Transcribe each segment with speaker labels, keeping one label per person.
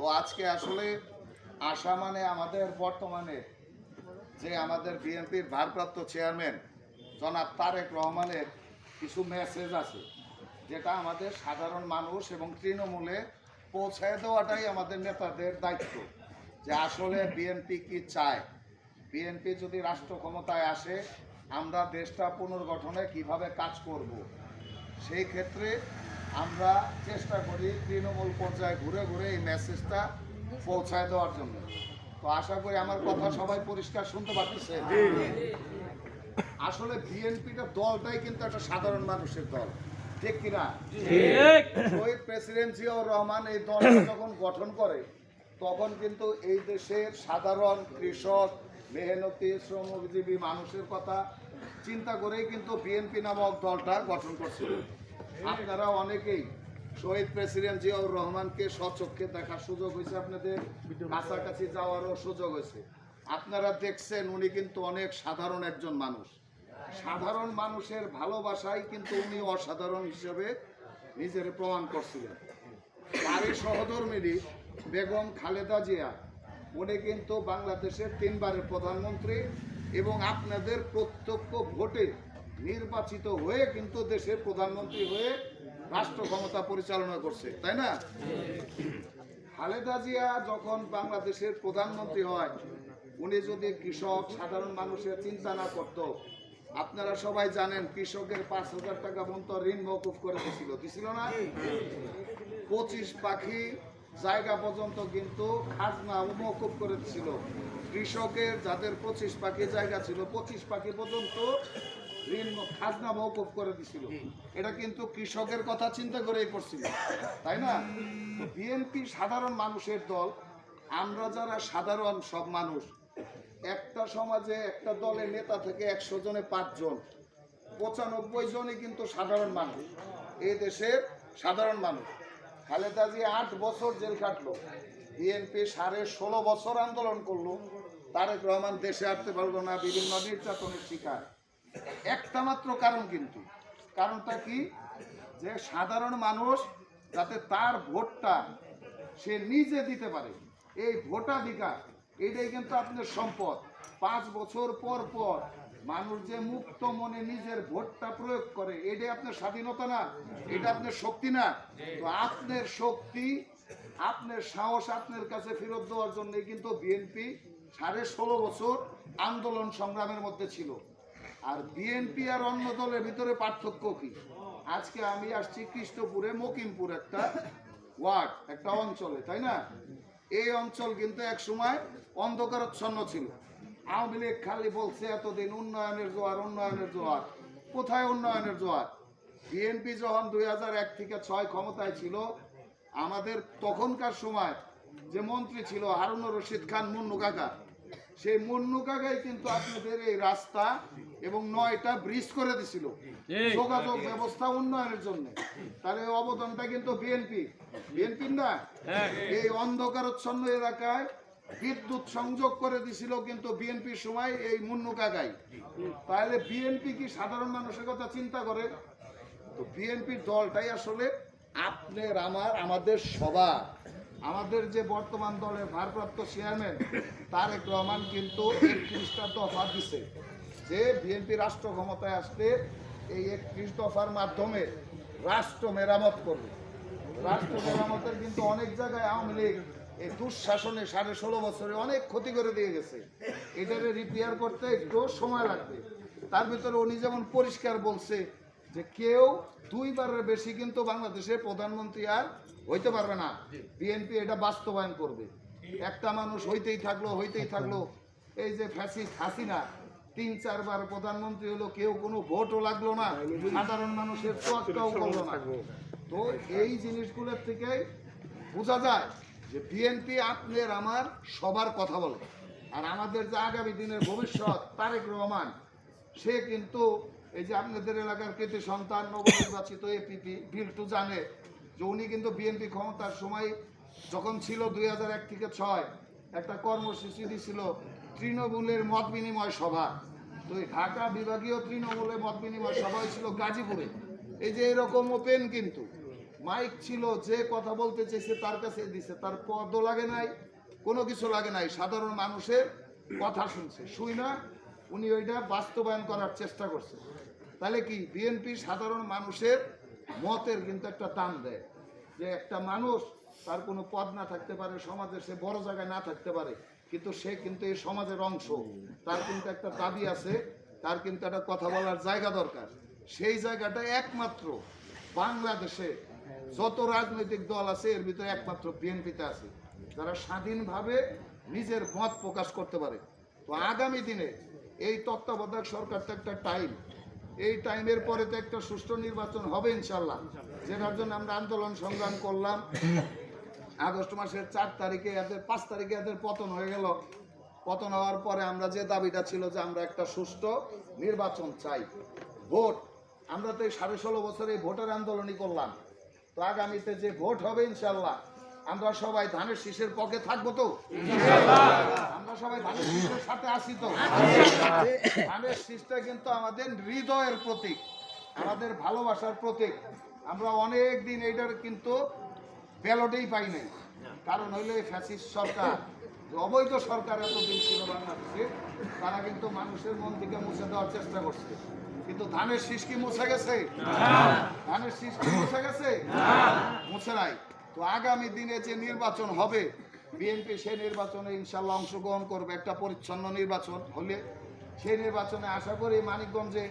Speaker 1: তো আজকে আসলে আশা মানে আমাদের বর্তমানে যে আমাদের বিএনপির ভারপ্রাপ্ত চেয়ারম্যান জনাব তারেক রহমানের কিছু মেসেজ আছে, যেটা আমাদের সাধারণ মানুষ এবং তৃণমূলে পৌঁছায় দেওয়াটাই আমাদের নেতাদের দায়িত্ব, যে আসলে বিএনপি কি চায় বিএনপি যদি রাষ্ট্র ক্ষমতায় আসে, আমরা দেশটা পুনর্গঠনে কীভাবে কাজ করব। সেই ক্ষেত্রে আমরা চেষ্টা করি তৃণমূল পর্যায়ে ঘুরে ঘুরে এই মেসেজটা পৌঁছায় দেওয়ার জন্য। তো আশা করি আমার কথা সবাই পরিষ্কার শুনতে পারতেছে। আসলে বিএনপিটা দলটাই কিন্তু একটা সাধারণ মানুষের দল। ঠিক কিনা? শহীদ প্রেসিডেন্ট জিয়াউর রহমান এই দলটা যখন গঠন করে তখন কিন্তু এই দেশের সাধারণ কৃষক মেহনতি শ্রমজীবী মানুষের কথা চিন্তা করেই কিন্তু বিএনপি নামক দলটা গঠন করছিল। আপনারা অনেকেই শহীদ প্রেসিডেন্ট জিয়াউর রহমানকে স্বচক্ষে দেখার সুযোগ হয়েছে আপনাদের কাছাকাছি যাওয়ারও সুযোগ হয়েছে। আপনারা দেখছেন, উনি কিন্তু অনেক সাধারণ একজন মানুষ। সাধারণ মানুষের ভালোবাসায় কিন্তু উনি অসাধারণ হিসেবে নিজের প্রমাণ করছিলেন। তারই সহধর্মিনী বেগম খালেদা জিয়া, উনি কিন্তু বাংলাদেশের তিনবারের প্রধানমন্ত্রী এবং আপনাদের প্রত্যক্ষ ভোটে নির্বাচিত হয়ে কিন্তু দেশের প্রধানমন্ত্রী হয়ে রাষ্ট্র ক্ষমতা পরিচালনা করছে, তাই না? খালেদা জিয়া যখন বাংলাদেশের প্রধানমন্ত্রী হয়, উনি যদি কৃষক, সাধারণ মানুষের চিন্তা না করত, আপনারা সবাই জানেন কৃষকের পাঁচ হাজার টাকা পর্যন্ত ঋণ মকুফ করে দিছিল দিছিল না? পঁচিশ পাখি জায়গা পর্যন্ত কিন্তু খাজনা মকুফ করে দিছিল। কৃষকের যাদের পঁচিশ পাখি জায়গা ছিল, পঁচিশ পাখি পর্যন্ত খাজনা মকুফ করে দিছিল। এটা কিন্তু কৃষকের কথা চিন্তা করেই করছিল। তাই না? বিএনপি সাধারণ মানুষের দল আমরা যারা সাধারণ সব মানুষ একটা সমাজে একটা দলের নেতা থেকে একশো জনে পাঁচজন পঁচানব্বই জনই কিন্তু সাধারণ মানুষ। এই দেশের সাধারণ মানুষ। খালেদা জি আট বছর জেল কাটলো বিএনপি সাড়ে ষোলো বছর আন্দোলন করল। তারেক রহমান দেশে আসতে পারল না বিভিন্ন নির্যাতনের শিকার। একটা মাত্র কারণ কিন্তু। কারণটা কি? যে সাধারণ মানুষ যাতে তার ভোটটা সে নিজে দিতে পারে, এই ভোটাধিকার এটাই কিন্তু আপনার সম্পদ। পাঁচ বছর পর পর মানুষ যে মুক্ত মনে নিজের ভোটটা প্রয়োগ করে, এটাই আপনার স্বাধীনতা না, এটা আপনার শক্তি না। তো আপনার শক্তি, আপনার সাহস আপনার কাছে ফেরত দেওয়ার জন্য কিন্তু বিএনপি সাড়ে ষোলো বছর আন্দোলন সংগ্রামের মধ্যে ছিল। আর বিএনপি আর অন্য দলের ভিতরে পার্থক্য কি? আজকে আমি আসছি কৃষ্ণপুরে, মকিমপুর একটা ওয়ার্ড, একটা অঞ্চলে, তাই না? এই অঞ্চল কিন্তু এক সময় অন্ধকারচ্ছন্ন ছিল। আওয়ামী লীগ খালি বলছে এতদিন উন্নয়নের জোয়ার উন্নয়নের জোয়ার। কোথায় উন্নয়নের জোয়ার? বিএনপি যখন দুই এক থেকে ছয় ক্ষমতায় ছিল, আমাদের তখনকার সময় যে মন্ত্রী ছিল হারুনুর রশিদ খান মুন্নু কাকা সেই মুন্নু কাকাই কিন্তু আপনাদের এই রাস্তা এবং নয়টা ব্রিজ করে দিছিল। যোগাযোগ ব্যবস্থা উন্নয়নের জন্য। তার এই অবদানটা কিন্তু বিএনপি। বিএনপি না? এই অন্ধকারচ্ছন্ন এলাকায় বিদ্যুৎ সংযোগ করে দিছিল কিন্তু বিএনপির সময় এই মুন্নু কাকাই। তাহলে বিএনপি কি সাধারণ মানুষের কথা চিন্তা করে? তো বিএনপির দলটাই আসলে আপনার আমার আমাদের সবার। আমাদের যে বর্তমান দলের ভারপ্রাপ্ত চেয়ারম্যান, তারেক রহমান কিন্তু একত্রিশটা দফা দিছে। যে বিএনপি রাষ্ট্র ক্ষমতায় আসতে এই একত্রিশ দফার মাধ্যমে রাষ্ট্র মেরামত করবে। রাষ্ট্র মেরামতের কিন্তু অনেক জায়গায় আওয়ামী লীগ এই দুঃশাসনে সাড়ে ষোলো বছরে অনেক ক্ষতি করে দিয়ে গেছে। এটারে রিপেয়ার করতে একটু সময় লাগবে। তার ভিতরে উনি যেমন পরিষ্কার বলছে যে কেউ দুইবারের বেশি কিন্তু বাংলাদেশের প্রধানমন্ত্রী আর হইতে পারবে না। বিএনপি এটা বাস্তবায়ন করবে। একটা মানুষ হইতেই থাকল হইতেই থাকল। এই যে ফ্যাসিস্ট হাসিনা তিন চারবার প্রধানমন্ত্রী হলো কেউ কোনো ভোটও লাগল না। সাধারণ মানুষের তোয়াক্কাও করল না। তো এই জিনিসগুলোর থেকে বোঝা যায় যে বিএনপি আপনার আমার সবার কথা বলে। আর আমাদের যে আগামী দিনের ভবিষ্যৎ তারেক রহমান সে কিন্তু এই যে আপনাদের এলাকার কৃতি সন্তান, নবনির্বাচিত এপিপি বিল্টু জানে যে উনি কিন্তু বিএনপি ক্ষমতার সময় যখন ছিল দুই এক থেকে ছয়, একটা কর্মসূচি দিছিল তৃণমূলের মত বিনিময় সভা। তো এই ঢাকা বিভাগীয় তৃণমূলের মত বিনিময় সভা হয়েছিল গাজীপুরে। এই যে এরকম ওপেন কিন্তু। মাইক ছিল, যে কথা বলতে চেয়েছে তার কাছে দিছে, তার পদও লাগে নাই, কোনো কিছু লাগে নাই। সাধারণ মানুষের কথা শুনছে। শুই না উনি ওইটা বাস্তবায়ন করার চেষ্টা করছে। তাহলে কি বিএনপি সাধারণ মানুষের মতের কিন্তু একটা দাম দেয় যে একটা মানুষ তার কোনো পদ না থাকতে পারে, সমাজে সে বড় জায়গায় না থাকতে পারে, কিন্তু সে কিন্তু এই সমাজের অংশ। তার কিন্তু একটা দাবি আছে, তার কিন্তু একটা কথা বলার জায়গা দরকার। সেই জায়গাটা একমাত্র বাংলাদেশে যত রাজনৈতিক দল আছে, এর ভিতরে একমাত্র বিএনপিতে আছে। যারা স্বাধীনভাবে নিজের মত প্রকাশ করতে পারে। তো আগামী দিনে এই তত্ত্বাবধায়ক সরকার তো একটা টাইম এই টাইমের পরে তো একটা সুষ্ঠু নির্বাচন হবে ইনশাল্লাহ। যেটার জন্য আমরা আন্দোলন সংগ্রাম করলাম। আগস্ট মাসের চার তারিখে, এদের পাঁচ তারিখে এদের পতন হয়ে গেল। পতন হওয়ার পরে আমরা যে দাবিটা ছিল যে আমরা একটা সুষ্ঠু নির্বাচন চাই, ভোট। আমরা তো এই সাড়ে ষোলো বছরে ভোটের আন্দোলনই করলাম। তো আগামীতে যে ভোট হবে ইনশাল্লাহ আমরা সবাই ধানের শীষের পক্ষে থাকব তো? আমরা সবাই ধানের শীষের সাথে আসি তো? ধানের শীষটা কিন্তু আমাদের হৃদয়ের প্রতীক আমাদের ভালোবাসার প্রতীক। আমরা অনেক দিন এইটার কিন্তু ব্যালটেই পাই নাই। কারণ হইল এই ফ্যাসিস্ট সরকার অবৈধ সরকার এতদিন ছিল বাংলাদেশে তারা কিন্তু মানুষের মন থেকে মুছে দেওয়ার চেষ্টা করছে। কিন্তু ধানের শীষ কি মুছে গেছে? ধানের শীষ কি মুছে গেছে? মুছে নাই। তো আগামী দিনে যে নির্বাচন হবে বিএনপি সেই নির্বাচনে ইনশাল্লাহ অংশগ্রহণ করবে, একটা পরিচ্ছন্ন নির্বাচন হলে। সেই নির্বাচনে আশা করি মানিকগঞ্জে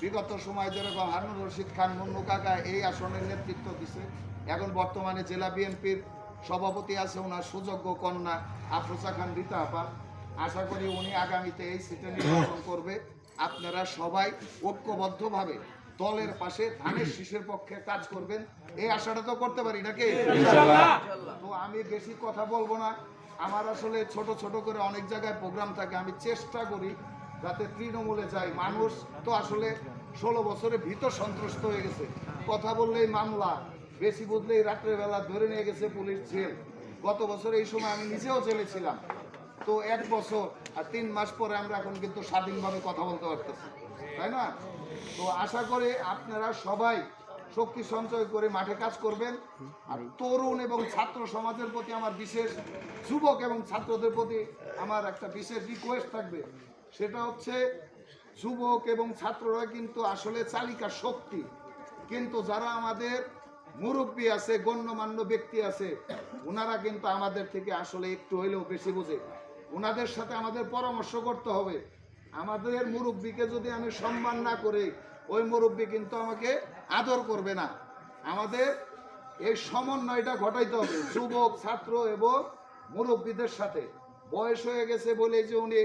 Speaker 1: বিগত সময় যেরকম হারুন রশিদ খান, মুন্নু কাকা এই আসনের নেতৃত্ব দিছে। এখন বর্তমানে জেলা বিএনপির সভাপতি আছে ওনার সুযোগ্য কন্যা আফরোজা খান, রীতা আপা। আশা করি উনি আগামীতে এই সিটে নির্বাচন করবে। আপনারা সবাই ঐক্যবদ্ধভাবে দলের পাশে ধানের শীষের পক্ষে কাজ করবেন। এই আশাটা তো করতে পারি নাকি? তো আমি বেশি কথা বলব না। আমার আসলে ছোট ছোট করে অনেক জায়গায় প্রোগ্রাম থাকে। আমি চেষ্টা করি যাতে তৃণমূলে যাই। মানুষ তো আসলে ষোলো বছরে ভীত সন্ত্রস্ত হয়ে গেছে। কথা বললেই মামলা বেশি বুঝলেই রাত্রেবেলা ধরে নিয়ে গেছে পুলিশ জেল। গত বছর এই সময় আমি নিজেও জেলে ছিলাম। তো এক বছর আর তিন মাস পরে আমরা এখন কিন্তু স্বাধীনভাবে কথা বলতে পারতেছি। তাই না? তো আশা করি আপনারা সবাই শক্তি সঞ্চয় করে মাঠে কাজ করবেন। আর তরুণ এবং ছাত্র সমাজের প্রতি আমার বিশেষ যুবক এবং ছাত্রদের প্রতি আমার একটা বিশেষ রিকোয়েস্ট থাকবে। সেটা হচ্ছে যুবক এবং ছাত্ররা কিন্তু আসলে চালিকা শক্তি। কিন্তু যারা আমাদের মুরব্বী আছে, গণ্যমান্য ব্যক্তি আছে, ওনারা কিন্তু আমাদের থেকে আসলে একটু হইলেও বেশি বোঝে। ওনাদের সাথে আমাদের পরামর্শ করতে হবে। আমাদের মুরব্বীকে যদি আমি সম্মান না করি, ওই মুরব্বী কিন্তু আমাকে আদর করবে না। আমাদের এই সমন্বয়টা ঘটাইতে হবে, যুবক, ছাত্র এবং মুরব্বীদের সাথে। বয়স হয়ে গেছে বলে যে উনি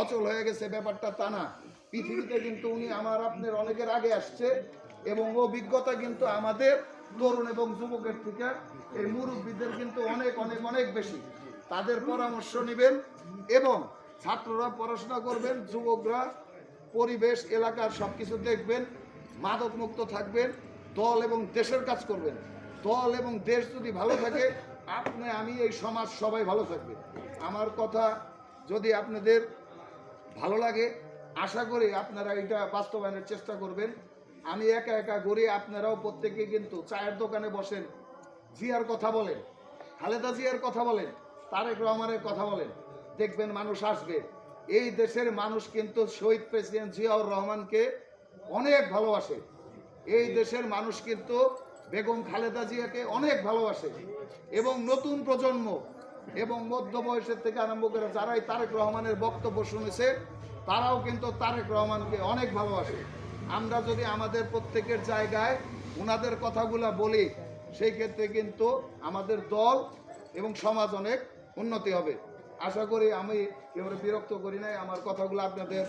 Speaker 1: অচল হয়ে গেছে, ব্যাপারটা তা না। পৃথিবীতে কিন্তু উনি আমার আপনার অনেকের আগে আসছে এবং অভিজ্ঞতা কিন্তু আমাদের তরুণ এবং যুবকের থেকে, এই মুরব্বীদের কিন্তু অনেক অনেক অনেক বেশি। তাদের পরামর্শ নেবেন এবং ছাত্ররা পড়াশোনা করবেন, যুবকরা, পরিবেশ এলাকার সব কিছু দেখবেন মাদক মুক্ত থাকবেন, দল এবং দেশের কাজ করবেন। দল এবং দেশ যদি ভালো থাকে, আপনি, আমি, এই সমাজ সবাই ভালো থাকবে। আমার কথা যদি আপনাদের ভালো লাগে, আশা করি আপনারা এটা বাস্তবায়নের চেষ্টা করবেন। আমি একা একা করি আপনারাও প্রত্যেকে কিন্তু চায়ের দোকানে বসেন, জিয়ার কথা বলেন, খালেদা জিয়ার কথা বলেন, তারেক রহমানের কথা বলেন। দেখবেন মানুষ আসবে। এই দেশের মানুষ কিন্তু শহীদ প্রেসিডেন্ট জিয়াউর রহমানকে অনেক ভালোবাসে। এই দেশের মানুষ কিন্তু বেগম খালেদা জিয়াকে অনেক ভালোবাসে এবং নতুন প্রজন্ম এবং মধ্য বয়সের থেকে আরম্ভ করে যারাই তারেক রহমানের বক্তব্য শুনেছে, তারাও কিন্তু তারেক রহমানকে অনেক ভালোবাসে। আমরা যদি আমাদের প্রত্যেকের জায়গায় ওনাদের কথাগুলা বলি, সেই ক্ষেত্রে কিন্তু আমাদের দল এবং সমাজ অনেক উন্নতি হবে। আশা করি আমি এবারে বিরক্ত করি নাই। আমার কথাগুলো আপনাদের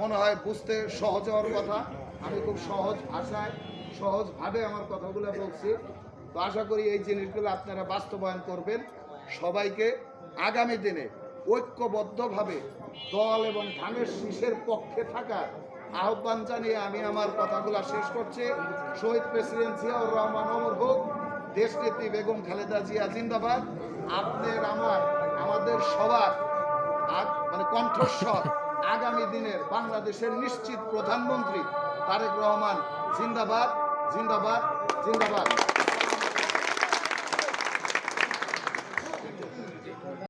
Speaker 1: মনে হয় বুঝতে সহজ হওয়ার কথা। আমি খুব সহজ ভাষায় সহজভাবে আমার কথাগুলো বলছি। তো আশা করি এই জিনিসগুলো আপনারা বাস্তবায়ন করবেন। সবাইকে আগামী দিনে ঐক্যবদ্ধভাবে দল এবং ধানের শীষের পক্ষে থাকার আহ্বান জানিয়ে আমি আমার কথাগুলো শেষ করছি। শহীদ প্রেসিডেন্ট জিয়াউর রহমান অমর হোক। দেশনেত্রী বেগম খালেদা জিয়া জিন্দাবাদ। আপনার আমার, আমাদের সবার মানে কণ্ঠস্বর আগামী দিনের বাংলাদেশের নিশ্চিত প্রধানমন্ত্রী তারেক রহমান জিন্দাবাদ জিন্দাবাদ জিন্দাবাদ।